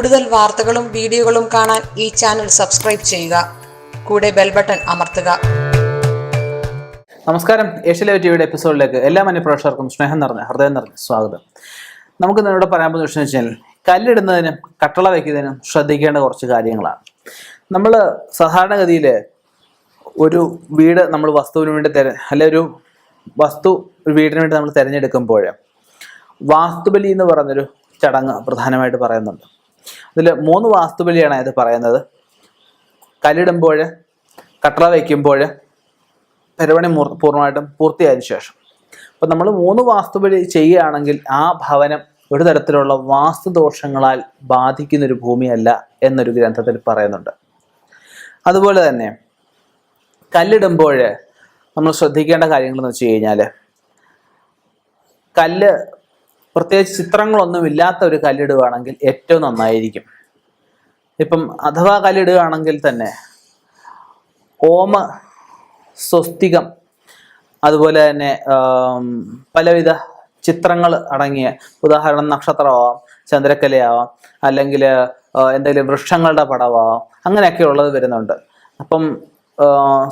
കൂടുതൽ വാർത്തകളും വീഡിയോകളും കാണാൻ ഈ ചാനൽ സബ്സ്ക്രൈബ് ചെയ്യുക. കൂടെ ബെൽ ബട്ടൺ അമർത്തുക. നമസ്കാരം. ഏഷ്യലൈവ് ടിവിയുടെ എപ്പിസോഡിലേക്ക് എല്ലാ മനുപ്രേക്ഷകർക്കും സ്നേഹം നിറഞ്ഞ ഹൃദയം നിറഞ്ഞ സ്വാഗതം. നമുക്ക് നിന്നോട് പറയാൻ പോകുന്ന വിഷയം വെച്ചാൽ കല്ലിടുന്നതിനും കട്ടള വയ്ക്കുന്നതിനും ശ്രദ്ധിക്കേണ്ട കുറച്ച് കാര്യങ്ങളാണ്. നമ്മൾ സാധാരണഗതിയിൽ ഒരു വീട് നമ്മൾ വസ്തുവിന് വേണ്ടി തെര അല്ലെ ഒരു വസ്തു ഒരു വീടിന് വേണ്ടി നമ്മൾ തിരഞ്ഞെടുക്കുമ്പോൾ വാസ്തുബലി എന്ന് പറയുന്നൊരു ചടങ്ങ് പ്രധാനമായിട്ട് പറയുന്നുണ്ട്. അതിൽ മൂന്ന് വാസ്തുബലിയാണ് ഇത് പറയുന്നത്. കല്ലിടുമ്പോൾ കട്ടള വയ്ക്കുമ്പോൾ പരിപാടി പൂർണമായിട്ടും പൂർത്തിയായതിനു ശേഷം. അപ്പം നമ്മൾ മൂന്ന് വാസ്തുബലി ചെയ്യുകയാണെങ്കിൽ ആ ഭവനം ഒരു തരത്തിലുള്ള വാസ്തുദോഷങ്ങളാൽ ബാധിക്കുന്നൊരു ഭൂമിയല്ല എന്നൊരു ഗ്രന്ഥത്തിൽ പറയുന്നുണ്ട്. അതുപോലെ തന്നെ കല്ലിടുമ്പോൾ നമ്മൾ ശ്രദ്ധിക്കേണ്ട കാര്യങ്ങളെന്ന് വെച്ച് കഴിഞ്ഞാൽ കല്ല് പ്രത്യേകിച്ച് ചിത്രങ്ങളൊന്നും ഇല്ലാത്ത ഒരു കല്ലിടുകയാണെങ്കിൽ ഏറ്റവും നന്നായിരിക്കും. ഇപ്പം അഥവാ കല്ലിടുകയാണെങ്കിൽ തന്നെ ഓമ സ്വസ്തികം അതുപോലെ തന്നെ പലവിധ ചിത്രങ്ങൾ അടങ്ങിയ ഉദാഹരണം നക്ഷത്രമാവാം ചന്ദ്രക്കലയാവാം അല്ലെങ്കിൽ എന്തെങ്കിലും വൃക്ഷങ്ങളുടെ പടമാവാം അങ്ങനെയൊക്കെ ഉള്ളത് വരുന്നുണ്ട്. അപ്പം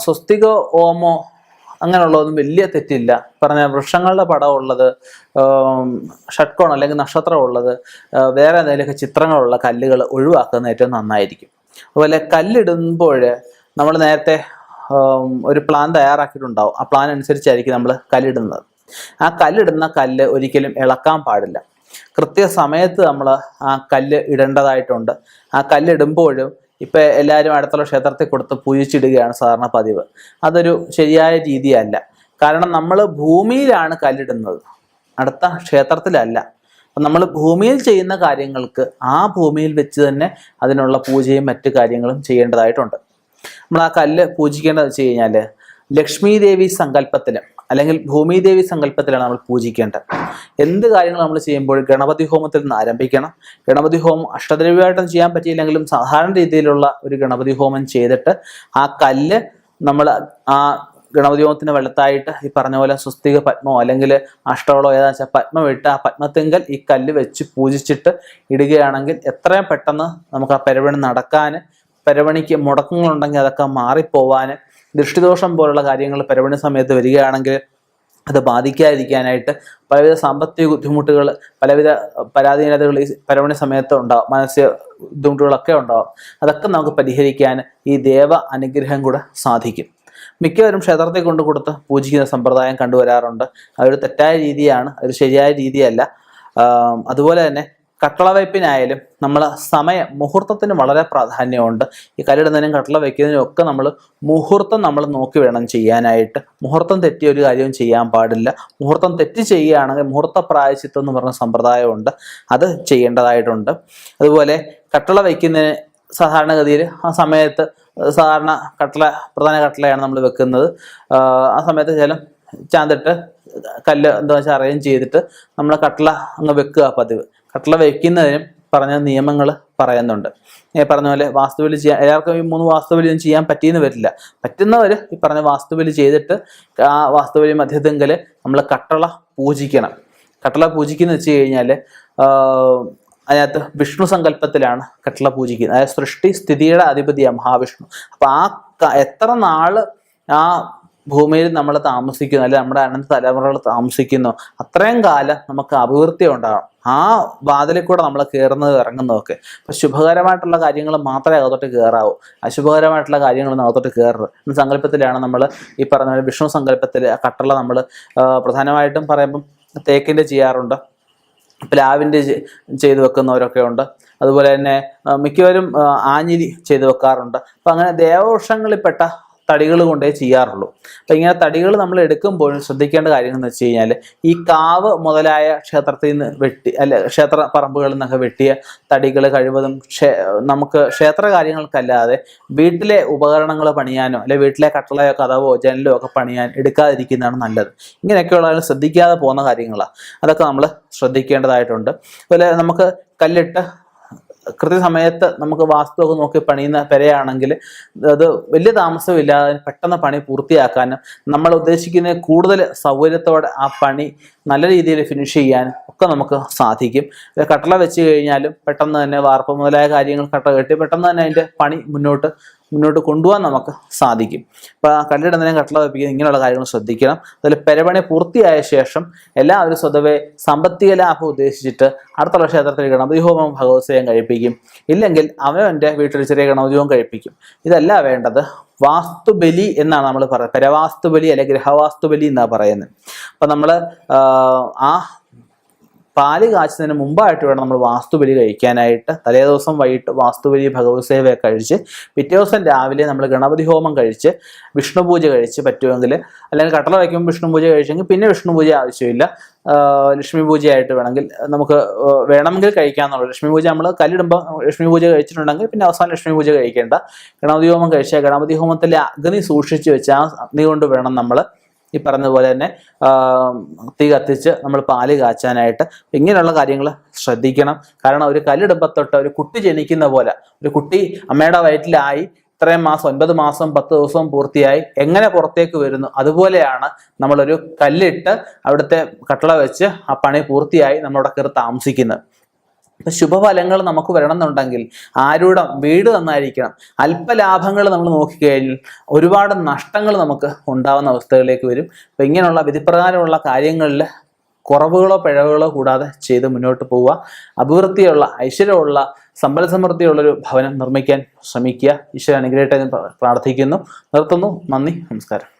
സ്വസ്തികോ ഓമോ അങ്ങനെയുള്ളതൊന്നും വലിയ തെറ്റില്ല. പറഞ്ഞ വൃക്ഷങ്ങളുടെ പടം ഉള്ളത് ഷട്ട്കോൺ അല്ലെങ്കിൽ നക്ഷത്രം ഉള്ളത് വേറെ എന്തെങ്കിലുമൊക്കെ ചിത്രങ്ങളുള്ള കല്ലുകൾ ഒഴിവാക്കുന്നത് ഏറ്റവും നന്നായിരിക്കും. അതുപോലെ കല്ലിടുമ്പോൾ നമ്മൾ നേരത്തെ ഒരു പ്ലാൻ തയ്യാറാക്കിയിട്ടുണ്ടാവും. ആ പ്ലാൻ അനുസരിച്ചായിരിക്കും നമ്മൾ കല്ലിടുന്നത്. ആ കല്ലിടുന്ന കല്ല് ഒരിക്കലും ഇളക്കാൻ പാടില്ല. കൃത്യസമയത്ത് നമ്മൾ ആ കല്ല് ഇടേണ്ടതായിട്ടുണ്ട്. ആ കല്ലിടുമ്പോഴും ഇപ്പം എല്ലാവരും അടുത്തുള്ള ക്ഷേത്രത്തിൽ കൊടുത്ത് പൂജിച്ചിടുകയാണ് സാധാരണ പതിവ്. അതൊരു ശരിയായ രീതിയല്ല. കാരണം നമ്മൾ ഭൂമിയിലാണ് കല്ലിടുന്നത്. അടുത്ത ക്ഷേത്രത്തിലല്ല. അപ്പം നമ്മൾ ഭൂമിയിൽ ചെയ്യുന്ന കാര്യങ്ങൾക്ക് ആ ഭൂമിയിൽ വെച്ച് തന്നെ അതിനുള്ള പൂജയും മറ്റു കാര്യങ്ങളും ചെയ്യേണ്ടതായിട്ടുണ്ട്. നമ്മൾ ആ കല്ല് പൂജിക്കേണ്ടത് വെച്ച് കഴിഞ്ഞാൽ ലക്ഷ്മി ദേവി സങ്കല്പത്തിൽ അല്ലെങ്കിൽ ഭൂമിദേവി സങ്കല്പത്തിലാണ് നമ്മൾ പൂജിക്കേണ്ടത്. എന്ത് കാര്യങ്ങൾ നമ്മൾ ചെയ്യുമ്പോൾ ഗണപതി ഹോമത്തിൽ നിന്ന് ആരംഭിക്കണം. ഗണപതി ഹോമം അഷ്ടദ്രവ്യമായിട്ടൊന്നും ചെയ്യാൻ പറ്റിയില്ലെങ്കിലും സാധാരണ രീതിയിലുള്ള ഒരു ഗണപതി ഹോമം ചെയ്തിട്ട് ആ കല്ല് നമ്മൾ ആ ഗണപതി ഹോമത്തിന് വെള്ളത്തായിട്ട് ഈ പറഞ്ഞ പോലെ സ്വസ്തിക പത്മോ അല്ലെങ്കിൽ അഷ്ടവളോ ഏതാ വെച്ചാൽ പത്മം ഇട്ട് ആ പത്മത്തിങ്കൽ ഈ കല്ല് വെച്ച് പൂജിച്ചിട്ട് ഇടുകയാണെങ്കിൽ എത്രയും പെട്ടെന്ന് നമുക്ക് ആ പരിപണി നടക്കാൻ പരിപണിക്ക് മുടക്കങ്ങളുണ്ടെങ്കിൽ അതൊക്കെ മാറിപ്പോവാൻ ദൃഷ്ടിദോഷം പോലുള്ള കാര്യങ്ങൾ പരവണി സമയത്ത് വരികയാണെങ്കിൽ അത് ബാധിക്കാതിരിക്കാനായിട്ട് പലവിധ സാമ്പത്തിക ബുദ്ധിമുട്ടുകൾ പലവിധ പരാധീനതകൾ ഈ പരവണി സമയത്ത് ഉണ്ടാവും. മാനസിക ബുദ്ധിമുട്ടുകളൊക്കെ ഉണ്ടാവും. അതൊക്കെ നമുക്ക് പരിഹരിക്കാൻ ഈ ദേവ അനുഗ്രഹം കൂടെ സാധിക്കും. മിക്കവരും ക്ഷേത്രത്തെ കൊണ്ട് കൊടുത്ത് പൂജിക്കുന്ന സമ്പ്രദായം കണ്ടുവരാറുണ്ട്. അതൊരു തെറ്റായ രീതിയാണ് അതൊരു ശരിയായ രീതിയല്ല. അതുപോലെ തന്നെ കട്ടള വയ്പ്പിനായാലും നമ്മൾ സമയം മുഹൂർത്തത്തിന് വളരെ പ്രാധാന്യമുണ്ട്. ഈ കല്ലിടുന്നതിനും കട്ടള വയ്ക്കുന്നതിനും ഒക്കെ നമ്മൾ മുഹൂർത്തം നമ്മൾ നോക്കി വേണം ചെയ്യാനായിട്ട്. മുഹൂർത്തം തെറ്റിയ ഒരു കാര്യവും ചെയ്യാൻ പാടില്ല. മുഹൂർത്തം തെറ്റി ചെയ്യുകയാണെങ്കിൽ മുഹൂർത്ത പ്രായശിത്വം എന്ന് പറഞ്ഞ സമ്പ്രദായമുണ്ട്. അത് ചെയ്യേണ്ടതായിട്ടുണ്ട്. അതുപോലെ കട്ടള വയ്ക്കുന്നതിന് സാധാരണഗതിയിൽ ആ സമയത്ത് സാധാരണ കട്ടള പ്രധാന കട്ടളയാണ് നമ്മൾ വെക്കുന്നത്. ആ സമയത്ത് ശേലം ചാന്തിട്ട് കല്ല് എന്താ വെച്ചാൽ അറേഞ്ച് ചെയ്തിട്ട് നമ്മൾ കട്ടള അങ്ങ് വെക്കുക പതിവ്. കട്ടള വെക്കുന്നതിനും പറഞ്ഞ നിയമങ്ങൾ പറയുന്നുണ്ട്. ഈ പറഞ്ഞ പോലെ വാസ്തുവലി ചെയ്യാൻ എല്ലാവർക്കും ഈ മൂന്ന് വാസ്തുബലി ഒന്നും ചെയ്യാൻ പറ്റിയെന്ന് വരില്ല. പറ്റുന്നവർ ഈ പറഞ്ഞ വാസ്തുബലി ചെയ്തിട്ട് ആ വാസ്തുബലി മധ്യത്തെങ്കിൽ നമ്മൾ കട്ടള പൂജിക്കണം. കട്ടള പൂജിക്കുന്ന വെച്ച് കഴിഞ്ഞാൽ അതിനകത്ത് വിഷ്ണു സങ്കല്പത്തിലാണ് കട്ടള പൂജിക്കുന്നത്. അതായത് സൃഷ്ടി സ്ഥിതിയുടെ അധിപതിയാണ് മഹാവിഷ്ണു. അപ്പോൾ ആ എത്ര നാൾ ആ ഭൂമിയിൽ നമ്മൾ താമസിക്കുന്നു അല്ലെങ്കിൽ നമ്മുടെ അനന്ത തലമുറകൾ താമസിക്കുന്നു അത്രയും കാലം നമുക്ക് അഭിവൃദ്ധി ഉണ്ടാകണം ആ വാതിലിൽ കൂടെ നമ്മൾ കയറുന്നത് ഇറങ്ങുന്നതൊക്കെ. അപ്പം ശുഭകരമായിട്ടുള്ള കാര്യങ്ങൾ മാത്രമേ അകത്തോട്ട് കയറാവൂ അശുഭകരമായിട്ടുള്ള കാര്യങ്ങളൊന്നും അകത്തോട്ട് കയറരുത് എന്ന സങ്കല്പത്തിലാണ് നമ്മൾ ഈ പറഞ്ഞ പോലെ വിഷ്ണു സങ്കല്പത്തിൽ കട്ടള നമ്മൾ പ്രധാനമായിട്ടും പറയുമ്പം തേക്കിന്റെ ചെയ്യാറുണ്ട്. പ്ലാവിന്റെ ചെയ്തു വെക്കുന്നവരൊക്കെ ഉണ്ട്. അതുപോലെ തന്നെ മിക്കവരും ആഞ്ഞിലി ചെയ്ത് വെക്കാറുണ്ട്. അപ്പം അങ്ങനെ ദേവവൃക്ഷങ്ങളിൽപ്പെട്ട തടികൾ കൊണ്ടേ ചെയ്യാറുള്ളൂ. അപ്പം ഇങ്ങനെ തടികൾ നമ്മൾ എടുക്കുമ്പോൾ ശ്രദ്ധിക്കേണ്ട കാര്യങ്ങൾ എന്ന് വെച്ച് കഴിഞ്ഞാൽ ഈ കാവ് മുതലായ ക്ഷേത്രത്തിൽ നിന്ന് വെട്ടി അല്ല ക്ഷേത്ര പറമ്പുകളിൽ നിന്നൊക്കെ വെട്ടിയ തടികൾ കഴിവതും നമുക്ക് ക്ഷേത്ര കാര്യങ്ങൾക്കല്ലാതെ വീട്ടിലെ ഉപകരണങ്ങൾ പണിയാനോ അല്ലെ വീട്ടിലെ കട്ടളയോ കഥവോ ജനലോ ഒക്കെ പണിയാൻ എടുക്കാതിരിക്കുന്നതാണ് നല്ലത്. ഇങ്ങനെയൊക്കെയുള്ള ശ്രദ്ധിക്കാതെ പോകുന്ന കാര്യങ്ങളാണ് അതൊക്കെ നമ്മൾ ശ്രദ്ധിക്കേണ്ടതായിട്ടുണ്ട്. അതുപോലെ നമുക്ക് കല്ലിട്ട് കൃത്യസമയത്ത് നമുക്ക് വാസ്തുവൊക്കെ നോക്കി പണിയുന്ന പെരയാണെങ്കിൽ അത് വലിയ താമസമില്ലാതെ പെട്ടെന്ന് പണി പൂർത്തിയാക്കാനും നമ്മൾ ഉദ്ദേശിക്കുന്ന കൂടുതൽ സൗകര്യത്തോടെ ആ പണി നല്ല രീതിയിൽ ഫിനിഷ് ചെയ്യാനും ഒക്കെ നമുക്ക് സാധിക്കും. കട്ടള വെച്ച് കഴിഞ്ഞാലും പെട്ടെന്ന് തന്നെ വാർപ്പ് മുതലായ കാര്യങ്ങൾ കട്ട കെട്ടി പെട്ടെന്ന് തന്നെ അതിന്റെ പണി മുന്നോട്ട് മുന്നോട്ട് കൊണ്ടുപോകാൻ നമുക്ക് സാധിക്കും. അപ്പോൾ ആ കല്ലിടുന്നതിനും കട്ടള വെപ്പിക്കുന്ന ഇങ്ങനെയുള്ള കാര്യങ്ങൾ ശ്രദ്ധിക്കണം. അതിൽ പെരപണി പൂർത്തിയായ ശേഷം എല്ലാവരും സ്വതവേ സാമ്പത്തിക ലാഭം ഉദ്ദേശിച്ചിട്ട് അടുത്തുള്ള ക്ഷേത്രത്തിൽ ഗണപതി ഹോമം ഭഗവത്സയം കഴിപ്പിക്കും. ഇല്ലെങ്കിൽ അവനവന്റെ വീട്ടിൽ ചെറിയ ഗണപതി ഹോമം കഴിപ്പിക്കും. ഇതല്ല വേണ്ടത്. വാസ്തുബലി എന്നാണ് നമ്മൾ പറയുന്നത്. പരവാസ്തുബലി അല്ലെങ്കിൽ ഗ്രഹവാസ്തുബലി എന്നാണ് പറയുന്നത്. അപ്പം നമ്മൾ ആ പാൽ കാച്ചുന്നതിന് മുമ്പായിട്ട് വേണം നമ്മൾ വാസ്തുബലി കഴിക്കാനായിട്ട്. തലേ ദിവസം വൈകിട്ട് വാസ്തുബലി ഭഗവത് സേവയൊക്കെ കഴിച്ച് പിറ്റേ ദിവസം രാവിലെ നമ്മൾ ഗണപതി ഹോമം കഴിച്ച് വിഷ്ണു പൂജ കഴിച്ച് പറ്റുമെങ്കിൽ അല്ലെങ്കിൽ കട്ടള വയ്ക്കുമ്പോൾ വിഷ്ണു പൂജ കഴിച്ചെങ്കിൽ പിന്നെ വിഷ്ണു പൂജ ആവശ്യമില്ല. ലക്ഷ്മി പൂജയായിട്ട് വേണമെങ്കിൽ നമുക്ക് വേണമെങ്കിൽ കഴിക്കാമെന്നുള്ളൂ. ലക്ഷ്മി പൂജ നമ്മൾ കല്ലിടുമ്പോൾ ലക്ഷ്മി പൂജ കഴിച്ചിട്ടുണ്ടെങ്കിൽ പിന്നെ അവസാനം ലക്ഷ്മി പൂജ കഴിക്കേണ്ട. ഗണപതി ഹോമം കഴിച്ചാൽ ഗണപതി ഹോമത്തിലെ അഗ്നി സൂക്ഷിച്ച് വെച്ച് ആ അഗ്നി കൊണ്ട് വേണം നമ്മൾ ഈ പറഞ്ഞതുപോലെ തന്നെ തീ കത്തിച്ച് നമ്മൾ പാൽ കാച്ചാനായിട്ട് ഇങ്ങനെയുള്ള കാര്യങ്ങൾ ശ്രദ്ധിക്കണം. കാരണം ഒരു കല്ലിടുമ്പോൾ തൊട്ട് ഒരു കുട്ടി ജനിക്കുന്ന പോലെ ഒരു കുട്ടി അമ്മയുടെ വയറ്റിലായി ഇത്രയും മാസം ഒൻപത് മാസം പത്ത് ദിവസവും പൂർത്തിയായി എങ്ങനെ പുറത്തേക്ക് വരുന്നു? അതുപോലെയാണ് നമ്മളൊരു കല്ലിട്ട് അവിടുത്തെ കട്ടള വെച്ച് ആ പണി പൂർത്തിയായി നമ്മളവിടെ കയറി താമസിക്കുന്നത്. ഇപ്പൊ ശുഭഫലങ്ങൾ നമുക്ക് വരണമെന്നുണ്ടെങ്കിൽ ആരുടെ വീട് നന്നായിരിക്കണം. അല്പലാഭങ്ങൾ നമ്മൾ നോക്കിക്കഴിഞ്ഞാൽ ഒരുപാട് നഷ്ടങ്ങൾ നമുക്ക് ഉണ്ടാവുന്ന അവസ്ഥകളിലേക്ക് വരും. അപ്പൊ ഇങ്ങനെയുള്ള വിധിപ്രകാരമുള്ള കാര്യങ്ങളിൽ കുറവുകളോ പിഴവുകളോ കൂടാതെ ചെയ്ത് മുന്നോട്ട് പോവുക. അഭിവൃദ്ധിയുള്ള ഐശ്വര്യമുള്ള സമ്പൽ സമൃദ്ധിയുള്ളൊരു ഭവനം നിർമ്മിക്കാൻ ശ്രമിക്കുക. ഈശ്വര അനുഗ്രഹത്തെ എന്ന് പ്രാർത്ഥിക്കുന്നു. നിർത്തുന്നു. നന്ദി. നമസ്കാരം.